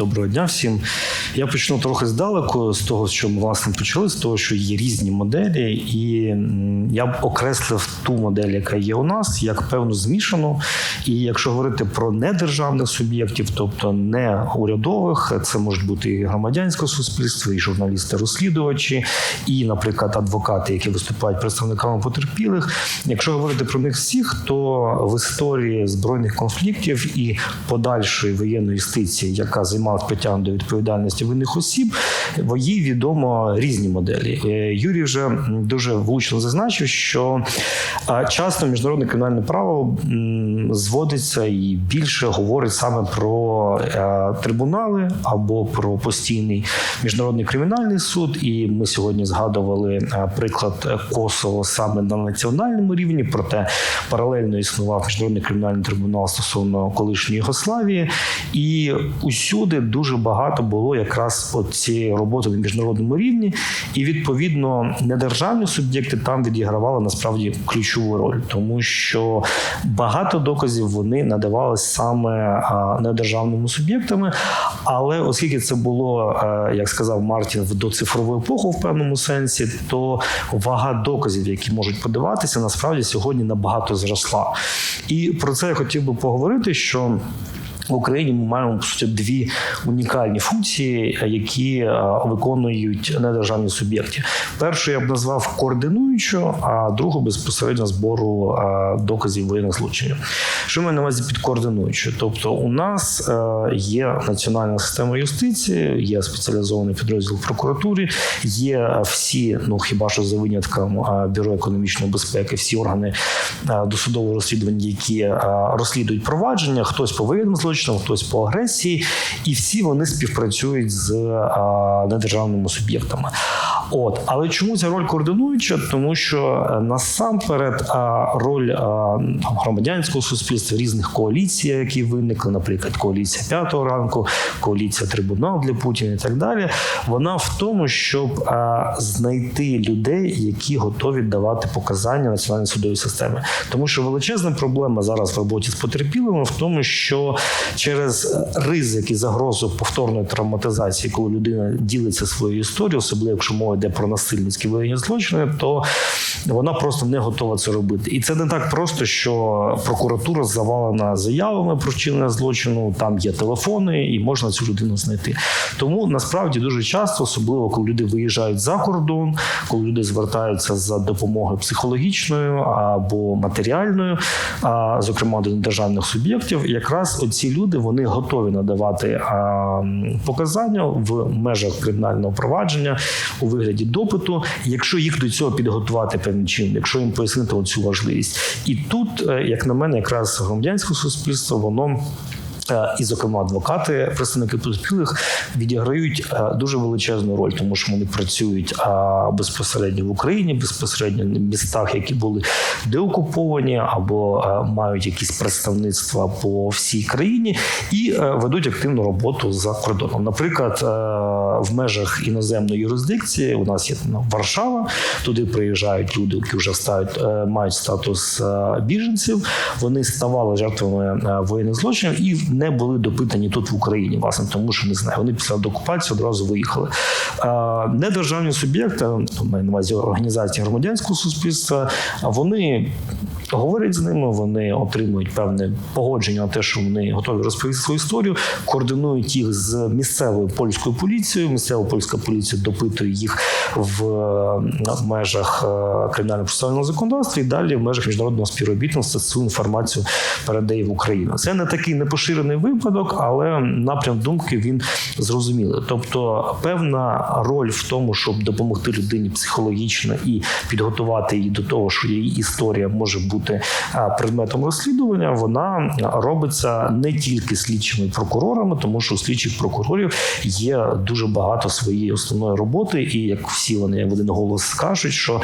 Доброго дня всім. Я почну трохи здалеку з того, що ми власне почали, з того, що є різні моделі, і я б окреслив ту модель, яка є у нас, як певну змішану. І якщо говорити про недержавних суб'єктів, тобто не урядових, це можуть бути і громадянське суспільство, і журналісти-розслідувачі, і, наприклад, адвокати, які виступають представниками потерпілих. Якщо говорити про них всіх, то в історії збройних конфліктів і подальшої воєнної юстиції, яка займалась притягненням до відповідальності винних осіб, бо їй відомо різні моделі. Е, Юрій вже дуже влучно зазначив, що часто міжнародне кримінальне право зводиться і більше говорить саме про е, трибунали або про постійний міжнародний кримінальний суд. І ми сьогодні згадували е, приклад Косово саме на національному рівні, проте паралельно існував міжнародний кримінальний трибунал стосовно колишньої Югославії, і усюди дуже багато було якраз цієї роботи на міжнародному рівні, і відповідно недержавні суб'єкти там відігравали насправді ключову роль, тому що багато доказів вони надавалися саме недержавними суб'єктами. Але оскільки це було, е, як сказав Мартін, в доцифрову епоху в певному сенсі, то вага доказів, які можуть подаватися, насправді сьогодні набагато зросла. І про це я хотів би поговорити, що. В Україні ми маємо по суті дві унікальні функції, які е, виконують недержавні суб'єкти. Першу я б назвав координуючу, а другу безпосередньо збору е, доказів воєнних злочинів. Що ми на увазі під координуючою? Тобто, у нас е, є національна система юстиції, є спеціалізований підрозділ в прокуратурі, є всі, ну хіба що за винятком е, бюро економічної безпеки, всі органи е, досудового розслідування, які е, розслідують провадження, хтось по воєнним злочинам, хтось по агресії, і всі вони співпрацюють з е, недержавними суб'єктами. От, але чому ця роль координуюча? Тому що е, насамперед роль громадянського суспільства, різних коаліцій, які виникли, наприклад, коаліція п'ятого ранку, коаліція трибунал для Путіна і так далі. Вона в тому, щоб знайти людей, які готові давати показання національній судовій системі. Тому що величезна проблема зараз в роботі з потерпілими в тому, що через ризик і загрозу повторної травматизації, коли людина ділиться своєю історією, особливо якщо мова йде про насильницькі воєнні злочини, то вона просто не готова це робити. І це не так просто, що прокуратура завалена заявами про вчинення злочину. Там є телефони, і можна цю людину знайти. Тому насправді дуже часто, особливо коли люди виїжджають за кордон, коли люди звертаються за допомогою психологічною або матеріальною, зокрема до державних суб'єктів, якраз оці люди вони готові надавати показання в межах кримінального провадження у вигляді допиту, якщо їх до цього підготувати певним чином, якщо їм пояснити оцю важливість. І тут, е, як на мене, якраз громадянське суспільство воно. Е, І, зокрема, адвокати, представники потерпілих відіграють е, дуже величезну роль, тому що вони працюють безпосередньо в Україні, безпосередньо в містах, які були деокуповані, або мають якісь представництва по всій країні, і ведуть активну роботу за кордоном. Наприклад, в межах іноземної юрисдикції у нас є ну, Варшава, туди приїжджають люди, які вже стають, е, мають статус е, біженців. Вони ставали жертвами е, воєнних злочинів і не були допитані тут в Україні, власне, тому що не знаю. Вони після деокупації одразу виїхали. Недержавні суб'єкти, то маю на увазі організації громадянського суспільства, вони говорять з ними, вони отримують певне погодження на те, що вони готові розповісти свою історію, координують їх з місцевою польською поліцією. Місцева польська поліція допитує їх в е, межах е, кримінально процесуального законодавства і далі в межах міжнародного співробітництва цю інформацію передає в Україну. Це не такий непоширений випадок, але напрям думки він зрозумілий. Тобто, певна роль в тому, щоб допомогти людині психологічно і підготувати її до того, що її історія може бути предметом розслідування, вона робиться не тільки слідчими прокурорами, тому що у слідчих прокурорів є дуже багато своєї основної роботи, і як всі вони в один голос скажуть, що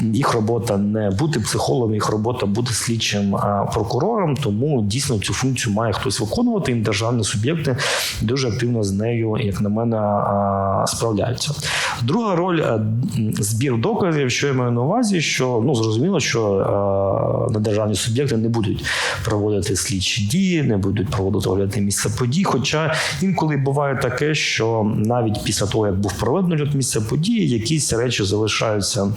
їх робота не бути психологом, їх робота бути слідчим прокурором. Тому дійсно цю функцію має хтось виконувати. І державні суб'єкти дуже активно з нею, як на мене, справляються. Друга роль е, збір доказів, що я маю на увазі, що ну зрозуміло, що недержавні суб'єкти не будуть проводити слідчі дії, не будуть проводити огляди місця подій. Хоча інколи буває таке, що навіть після того, як був проведено місце події, якісь речі залишаються.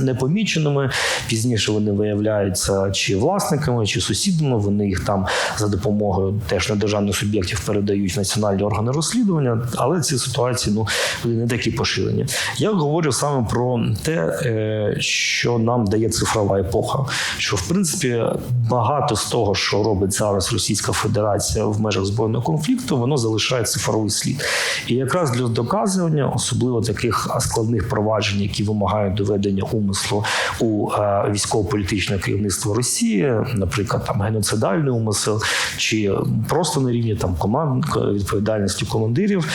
Непоміченими пізніше вони виявляються чи власниками, чи сусідами. Вони їх там за допомогою теж недержавних суб'єктів передають в національні органи розслідування. Але ці ситуації ну вони не такі поширені. Я говорю саме про те, е, що нам дає цифрова епоха. Що в принципі багато з того, що робить зараз Російська Федерація в межах збройного конфлікту, воно залишає цифровий слід. І якраз для доказування, особливо таких складних проваджень, які вимагають доведення умислу у е, військово-політичне керівництво Росії, наприклад, там геноцидальний умисел, чи просто на рівні там команд відповідальності командирів.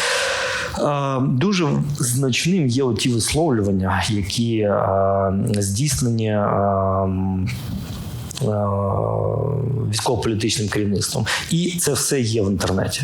Е, Дуже значним є оті висловлювання, які е, здійснені військово-політичним керівництвом, і це все є в інтернеті.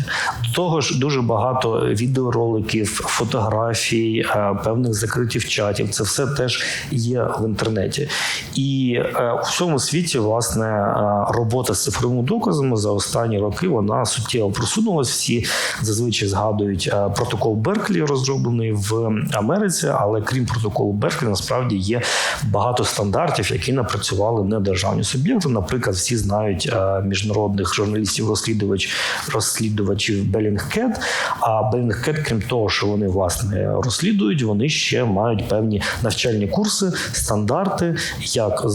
До того ж, дуже багато відеороликів, фотографій, е, певних закритих чатів. Це все теж є в інтернеті. І е, у всьому світі власне е, робота з цифровими доказами за останні роки вона суттєво просунулась. Всі зазвичай згадують е, протокол Берклі, розроблений в Америці, але крім протоколу Берклі, насправді є багато стандартів, які напрацювали недержавні суб'єкти. Наприклад, всі знають е, міжнародних журналістів-розслідувач розслідувачів Белінгкет. А Белінгкет, крім того, що вони власне розслідують, вони ще мають певні навчальні курси, стандарти, як е,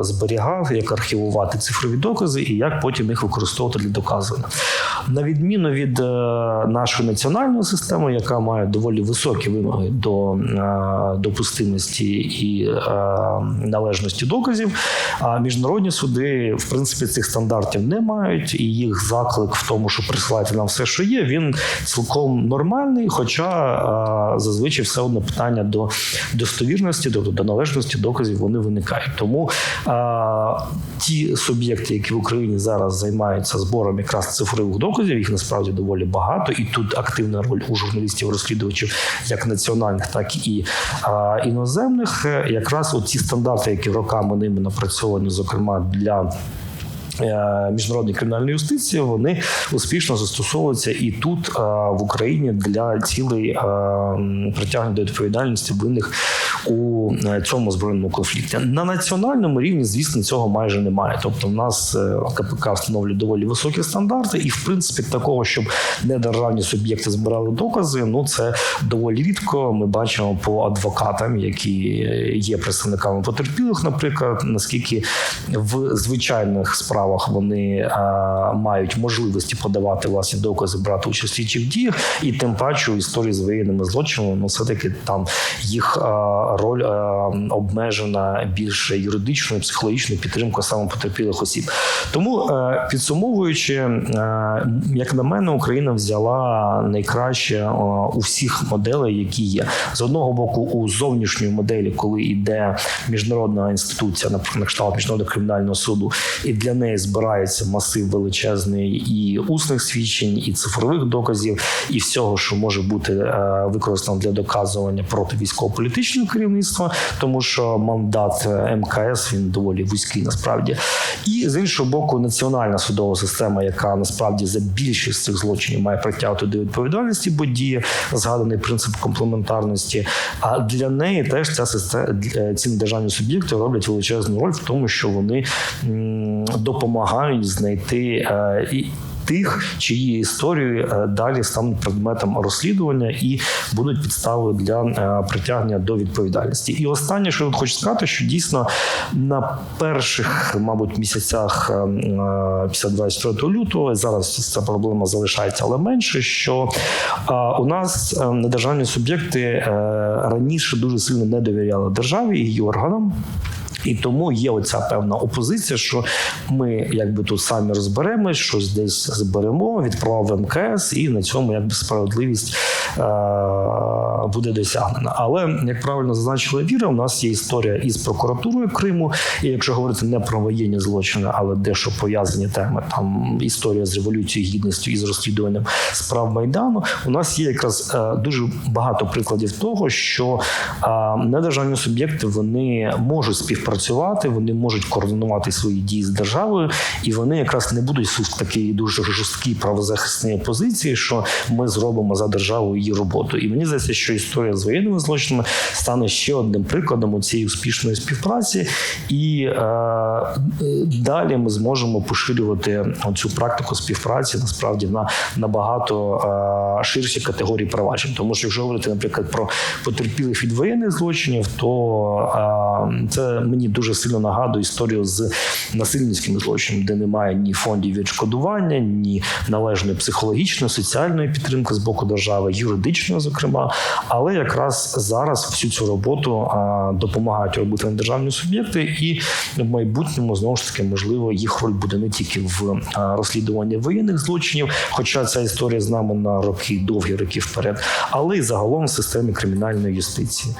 зберігати, як архівувати цифрові докази і як потім їх використовувати для доказування. На відміну від е, нашої національної системи, яка має доволі високі вимоги до допустимості і належності доказів, а міжнародні суди, в принципі, цих стандартів не мають, і їх заклик в тому, що присилайте нам все, що є, він цілком нормальний. Хоча зазвичай все одно питання до достовірності, тобто до належності доказів, вони виникають. Тому ті суб'єкти, які в Україні зараз займаються збором якраз цифрових доказів, їх насправді доволі багато, і тут активна роль у журналістів-розслідувачів, як національних, так і іноземних. Якраз ці стандарти, які роками ними напрацьовані, зокрема для. Е, Міжнародної кримінальної юстиції вони успішно застосовуються і тут е, в Україні для цілей е, притягнення до відповідальності винних у цьому збройному конфлікті. На національному рівні, звісно, цього майже немає. Тобто, в нас КПК встановлює доволі високі стандарти, і в принципі такого, щоб недержавні суб'єкти збирали докази, ну це доволі рідко. Ми бачимо по адвокатам, які є представниками потерпілих, наприклад, наскільки в звичайних справах вони е, мають можливості подавати власні докази, брати участь в слідчих діях, і тим паче у історії з воєнними злочинами, ну все таки там їх е, роль е, обмежена більше юридичною, психологічною підтримкою саме потерпілих осіб. Тому підсумовуючи, як на мене, Україна взяла найкраще у всіх моделей, які є з одного боку у зовнішньої моделі, коли йде міжнародна інституція, наприклад, на кшталт міжнародного кримінального суду, і для неї збирається масив величезний і усних свідчень, і цифрових доказів, і всього, що може бути е, використано для доказування проти військово-політичного керівництва, тому що мандат е, МКС він доволі вузький насправді. І з іншого боку, національна судова система, яка насправді за більшість цих злочинів має притягувати до відповідальності, бо діє згаданий принцип комплементарності. А для неї теж ця система ці державні суб'єкти роблять величезну роль в тому, що вони м, допомагають знайти е, і. Тих, чиї історії е, далі стануть предметом розслідування і будуть підставою для е, притягнення до відповідальності. І останнє, що я хочу сказати, що дійсно на перших, мабуть, місяцях після 24 лютого зараз ця проблема залишається, але менше. Що у нас недержавні суб'єкти раніше дуже сильно не довіряли державі і її органам. І тому є оця певна опозиція, що ми якби тут самі розберемось, щось десь зберемо, відправимо МКС, і на цьому якби справедливість буде досягнена. Але як правильно зазначила Віра, у нас є історія із прокуратурою Криму. І якщо говорити не про воєнні злочини, але дещо пов'язані теми, там історія з революцією гідністю і з розслідуванням справ майдану, у нас є якраз е, дуже багато прикладів того, що е, недержавні суб'єкти вони можуть співпрацювати, вони можуть координувати свої дії з державою, і вони якраз не будуть в такій дуже жорсткій правозахисній позиції, що ми зробимо за державу її роботу. І мені здається, що історія з воєнними злочинами стане ще одним прикладом у цієї успішної співпраці, і е, далі ми зможемо поширювати цю практику співпраці насправді на набагато е, ширші категорії проваджень. Тому що якщо говорити, наприклад, про потерпілих від воєнних злочинів, то е, це мені дуже сильно нагадує історію з насильницькими злочинами, де немає ні фондів відшкодування, ні належної психологічної, соціальної підтримки з боку держави, юридичної, зокрема. Але якраз зараз всю цю роботу допомагають робити державні суб'єкти, і в майбутньому знову ж таки можливо їх роль буде не тільки в розслідуванні воєнних злочинів, хоча ця історія з нами на роки довгі роки вперед, але й загалом в системі кримінальної юстиції.